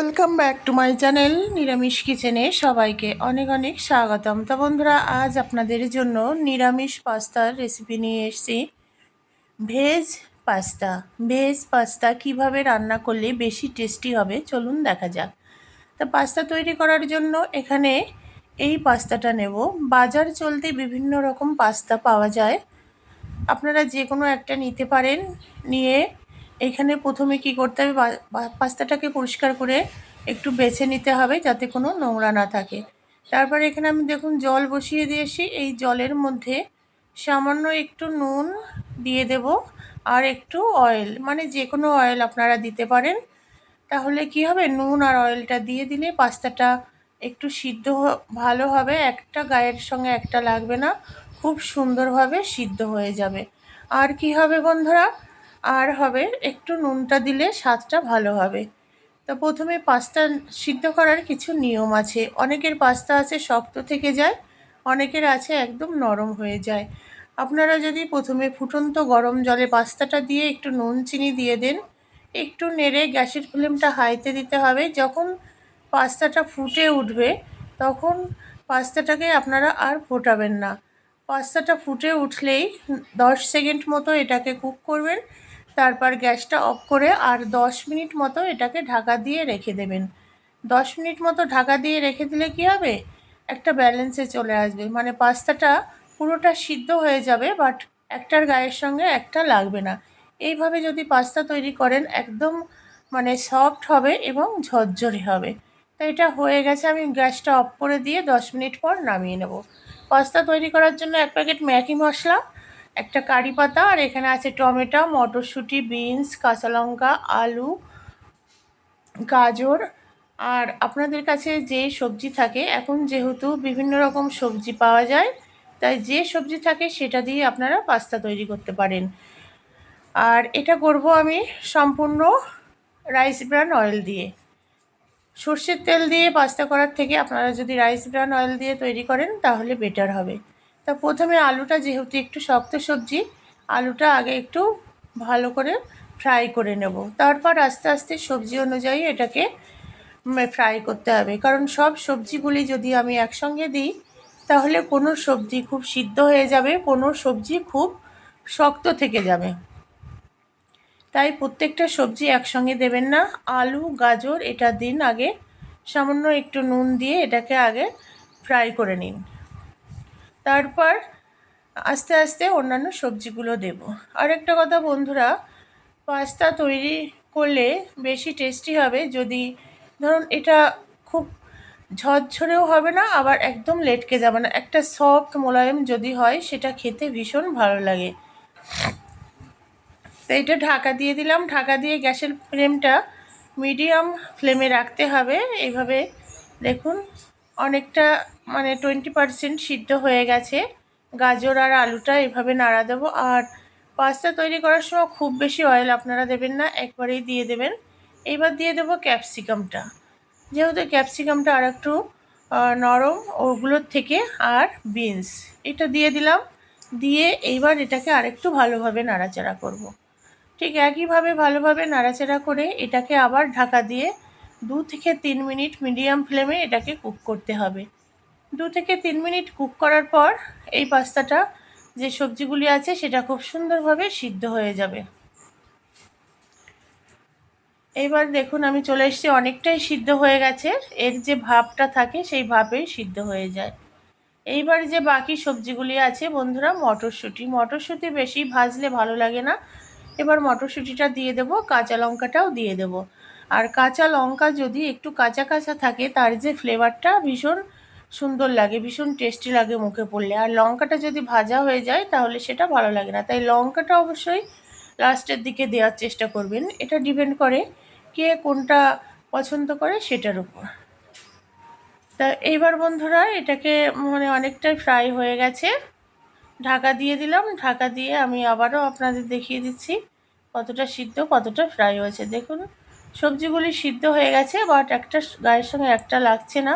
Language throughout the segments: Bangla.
Welcome back to my channel নিরামিষ কিচেনে সবাইকে অনেক অনেক স্বাগতম। তো বন্ধুরা, আজ আপনাদের জন্য নিরামিষ পাস্তার রেসিপি নিয়ে এসেছি। Veg pasta. ভেজ পাস্তা কীভাবে রান্না করলে বেশি টেস্টি হবে, চলুন দেখা যাক। তো পাস্তা তৈরি করার জন্য এখানে এই পাস্তাটা নেব। বাজার চলতে বিভিন্ন রকম পাস্তা পাওয়া যায়। আপনারা যে কোনো একটা নিতে পারেন। নিয়ে এখানে প্রথমে কি করতে হবে? পাস্তাটাকে পরিষ্কার করে একটু বেছে নিতে হবে যাতে কোনো নোংরা না থাকে। তারপরে এখানে আমি দেখুন জল বসিয়ে দিয়েছি। এই জলের মধ্যে সামান্য একটু নুন দিয়ে দেব আর একটু অয়েল মানে যে কোনো অয়েল আপনারা দিতে পারেন। তাহলে কি হবে? নুন আর অয়েলটা দিয়ে দিলে পাস্তাটা একটু সিদ্ধ ভালো হবে। একটা গায়ের সঙ্গে একটা লাগবে না। খুব সুন্দরভাবে সিদ্ধ হয়ে যাবে। আর কি হবে বন্ধুরা? আর হবে একটু নুনটা দিলে স্বাদটা ভালো হবে। তো প্রথমে পাস্তা সিদ্ধ করার কিছু নিয়ম আছে। অনেকের পাস্তা আছে শক্ত থেকে যায়, অনেকের আছে একদম নরম হয়ে যায়। আপনারা যদি প্রথমে ফুটন্ত গরম জলে পাস্তাটা দিয়ে একটু নুন, চিনি দিয়ে দেন, একটু নেড়ে গ্যাসের ফ্লেমটা হাইতে দিতে হবে। যখন পাস্তাটা ফুটে উঠবে, তখন পাস্তাটাকে আপনারা আর ফোটাবেন না। পাস্তাটা ফুটে উঠলেই দশ সেকেন্ড মতো এটাকে কুক করবেন। তারপর গ্যাসটা অফ করে আর দশ মিনিট মতো এটাকে ঢাকা দিয়ে রেখে দেবেন। দশ মিনিট মতো ঢাকা দিয়ে রেখে দিলে কি হবে? একটা ব্যালেন্সে চলে আসবে। মানে পাস্তাটা পুরোটা সিদ্ধ হয়ে যাবে, বাট একটার গায়ের সঙ্গে একটা লাগবে না। এইভাবে যদি পাস্তা তৈরি করেন, একদম মানে সফট হবে এবং ঝরঝরে হবে। তো এটা হয়ে গেছে, আমি গ্যাসটা অফ করে দিয়ে দশ মিনিট পর নামিয়ে নেব। পাস্তা তৈরি করার জন্য এক প্যাকেট ম্যাগি মশলা, একটা কারি পাতা, আর এখানে আছে টমেটো, মটরশুঁটি, বিনস, কাঁচা লঙ্কা, আলু, গাজর। আর আপনাদের কাছে যে সবজি থাকে, এখন যেহেতু বিভিন্ন রকম সবজি পাওয়া যায়, তাই যে সবজি থাকে সেটা দিয়ে আপনারা পাস্তা তৈরি করতে পারেন। আর এটা করব আমি সম্পূর্ণ রাইস ব্রান অয়েল দিয়ে। সর্ষের তেল দিয়ে পাস্তা করার থেকে আপনারা যদি রাইস ব্রান অয়েল দিয়ে তৈরি করেন, তাহলে বেটার হবে। তা প্রথমে আলুটা যেহেতু একটু শক্ত সবজি, আলুটা আগে একটু ভালো করে ফ্রাই করে নেব। তারপর আস্তে আস্তে সবজি অনুযায়ী এটাকে ফ্রাই করতে হবে। কারণ সব সবজিগুলি যদি আমি একসঙ্গে দিই, তাহলে কোনো সবজি খুব সিদ্ধ হয়ে যাবে, কোনো সবজি খুব শক্ত থেকে যাবে। তাই প্রত্যেকটা সবজি একসঙ্গে দেবেন না। আলু, গাজর, এটা দিন আগে। সামান্য একটু নুন দিয়ে এটাকে আগে ফ্রাই করে নিন। তারপর আস্তে আস্তে অন্যান্য সবজিগুলো দেব। আরেকটা কথা বন্ধুরা, পাস্তা তৈরি করলে বেশি টেস্টি হবে যদি, ধরুন এটা খুব ঝরঝরেও হবে না, আবার একদম লেটকে যাবে না। একটা সফট মোলায়েম যদি হয়, সেটা খেতে ভীষণ ভালো লাগে। তো এটা ঢাকা দিয়ে দিলাম। ঢাকা দিয়ে গ্যাসের ফ্লেমটা মিডিয়াম ফ্লেমে রাখতে হবে। এইভাবে দেখুন, অনেকটা মানে টোয়েন্টি পারসেন্ট সিদ্ধ হয়ে গেছে। গাজর আর আলুটা এভাবে নাড়া দেবো। আর পাস্তা তৈরি করার সময় খুব বেশি অয়েল আপনারা দেবেন না, একবারেই দিয়ে দেবেন। এইবার দিয়ে দেবো ক্যাপসিকামটা। যেহেতু ক্যাপসিকামটা আর একটু নরম, ওগুলোর থেকে আর বিনস। এটা দিয়ে দিলাম। দিয়ে এইবার এটাকে আরেকটু ভালোভাবে নাড়াচাড়া করব। ঠিক একইভাবে ভালোভাবে নাড়াচাড়া করে এটাকে আবার ঢাকা দিয়ে দু থেকে তিন মিনিট মিডিয়াম ফ্লেমে এটাকে কুক করতে হবে। দু থেকে তিন মিনিট কুক করার পর এই পাস্তাটা, যে সবজিগুলি আছে সেটা খুব সুন্দরভাবে সিদ্ধ হয়ে যাবে। এইবার দেখুন আমি চলে এসেছি, অনেকটাই সিদ্ধ হয়ে গেছে। এর যে ভাবটা থাকে সেই ভাবেই সিদ্ধ হয়ে যায়। এইবার যে বাকি সবজিগুলি আছে বন্ধুরা, মটরশুঁটি। মটরশুঁটি বেশি ভাজলে ভালো লাগে না। এবার মটরশুঁটিটা দিয়ে দেবো, কাঁচা লঙ্কাটাও দিয়ে দেবো। আর কাঁচা লঙ্কা যদি একটু কাঁচা কাঁচা থাকে, তার যে ফ্লেভারটা ভীষণ সুন্দর লাগে, ভীষণ টেস্টি লাগে মুখে পড়লে। আর লঙ্কাটা যদি ভাজা হয়ে যায়, তাহলে সেটা ভালো লাগে না। তাই লঙ্কাটা অবশ্যই লাস্টের দিকে দেওয়ার চেষ্টা করবেন। এটা ডিপেন্ড করে কে কোনটা পছন্দ করে সেটার উপর। তা এইবার বন্ধুরা, এটাকে মানে অনেকটাই ফ্রাই হয়ে গেছে। ঢাকা দিয়ে দিলাম। ঢাকা দিয়ে আমি আবারও আপনাদের দেখিয়ে দিচ্ছি কতটা সিদ্ধ, কতটা ফ্রাই হয়েছে। দেখুন, সবজিগুলি সিদ্ধ হয়ে গেছে বাট একটা গায়ের সঙ্গে একটা লাগছে না।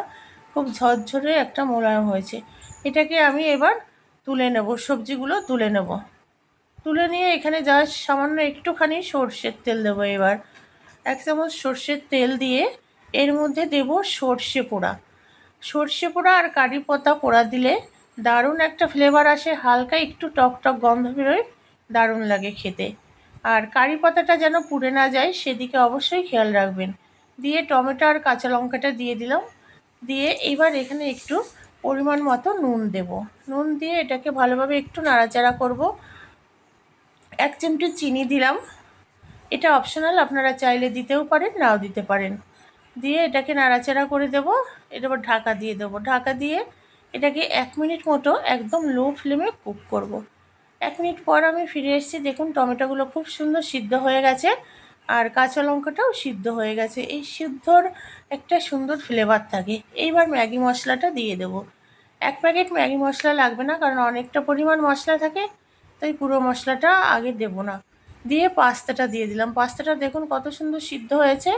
খুব ঝরঝরে একটা মোলায়ম হয়েছে। এটাকে আমি এবার তুলে নেব, সবজিগুলো তুলে নেব। তুলে নিয়ে এখানে যা সামান্য একটুখানি সর্ষের তেল দেবো এবার। এক চামচ সর্ষের তেল দিয়ে এর মধ্যে দেব সর্ষে পোড়া। সর্ষে পোড়া আর কারি পাতা পোড়া দিলে দারুণ একটা ফ্লেভার আসে, হালকা একটু টক টক গন্ধ বেরোয়, দারুণ লাগে খেতে। আর কারি পাতাটা যেন পুড়ে না যায়, সেদিকে অবশ্যই খেয়াল রাখবেন। দিয়ে টমেটো আর কাঁচা লঙ্কাটা দিয়ে দিলাম। দিয়ে এবার এখানে একটু পরিমাণ মতো নুন দেব। নুন দিয়ে এটাকে ভালোভাবে একটু নাড়াচাড়া করব। এক চিমটি চিনি দিলাম। এটা অপশনাল আপনারা চাইলে দিতেও পারেন, নাও দিতে পারেন। দিয়ে এটাকে নাড়াচাড়া করে দেব। এটা ঢাকা দিয়ে দেবো। ঢাকা দিয়ে এটাকে এক মিনিট মতো একদম লো ফ্লেমে কুক করব। এক মিনিট পর আমি ফিরে এসেছি, দেখুন টমেটোগুলো খুব সুন্দর সিদ্ধ হয়ে গেছে আর কাঁচা লঙ্কাটাও সিদ্ধ হয়ে গেছে। এই সিদ্ধর একটা সুন্দর ফ্লেভার থাকে। এইবার ম্যাগি মশলাটা দিয়ে দেবো। এক প্যাকেট ম্যাগি মশলা লাগবে না কারণ অনেকটা পরিমাণ মশলা থাকে, তাই পুরো মশলাটা আগে দেবো না। দিয়ে পাস্তাটা দিয়ে দিলাম। পাস্তাটা দেখুন কত সুন্দর সিদ্ধ হয়েছে।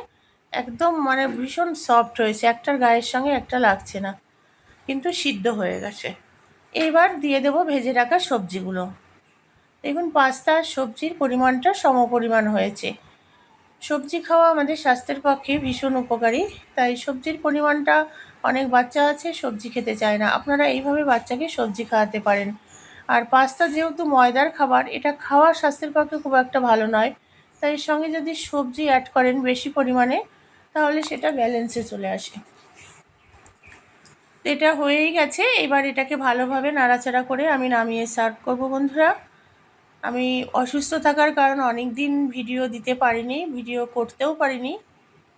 একদম মানে ভীষণ সফট হয়েছে। একটার গায়ের সঙ্গে একটা লাগছে না। কিন্তু সিদ্ধ হয়ে গেছে। এইবার দিয়ে দেবো ভেজে রাখা সবজিগুলো। দেখুন, পাস্তা আর সবজির পরিমাণটা সমপরিমাণ হয়েছে। সবজি খাওয়া আমাদের স্বাস্থ্যের পক্ষে ভীষণ উপকারী, তাই সবজির পরিমাণটা, অনেক বাচ্চা আছে, সবজি খেতে চায় না। আপনারা এইভাবে বাচ্চাকে সবজি খাওয়াতে পারেন। আর পাস্তা যেহেতু ময়দার খাবার, এটা খাওয়া স্বাস্থ্যের পক্ষে খুব একটা ভালো নয়। তাই সঙ্গে যদি সবজি অ্যাড করেন বেশি পরিমাণে, তাহলে সেটা ব্যালেন্সে চলে আসে। এটা হয়েই গেছে। এবার এটাকে ভালোভাবে নাড়াচাড়া করে আমি নামিয়ে সার্ভ করব বন্ধুরা। আমি অসুস্থ থাকার কারণ অনেক দিন ভিডিও দিতে পারিনি, ভিডিও করতেও পারিনি।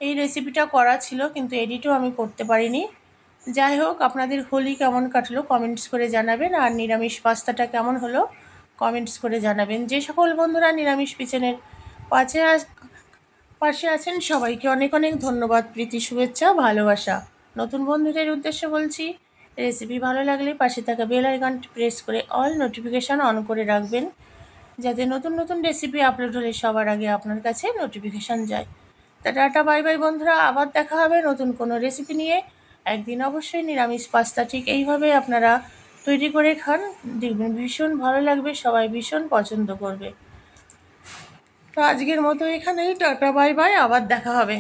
এই রেসিপিটা করা ছিল কিন্তু এডিটও আমি করতে পারিনি। যাই হোক, আপনাদের হোলি কেমন কাটলো কমেন্টস করে জানাবেন আর নিরামিষ পাস্তাটা কেমন হলো কমেন্টস করে জানাবেন। যে সকল বন্ধুরা নিরামিষ কিচেনের পাশে পাশে আছেন সবাইকে অনেক অনেক ধন্যবাদ, প্রীতি, শুভেচ্ছা, ভালোবাসা। নতুন বন্ধুদের উদ্দেশ্যে বলছি রেসিপি ভালো লাগলে পাশে থাকা বেল আইকনটি প্রেস করে অল নোটিফিকেশান অন করে রাখবেন, যাতে নতুন নতুন রেসিপি আপলোড হলে সবার আগে আপনার কাছে নোটিফিকেশান যায়। তা টাটা বাই বাই বন্ধুরা, আবার দেখা হবে নতুন কোনো রেসিপি নিয়ে। একদিন অবশ্যই নিরামিষ পাস্তা ঠিক এইভাবে আপনারা তৈরি করে খান, দেখবেন ভীষণ ভালো লাগবে, সবাই ভীষণ পছন্দ করবে। তো আজকের মতো এখানেই, টাটা বাই বাই আবার দেখা হবে।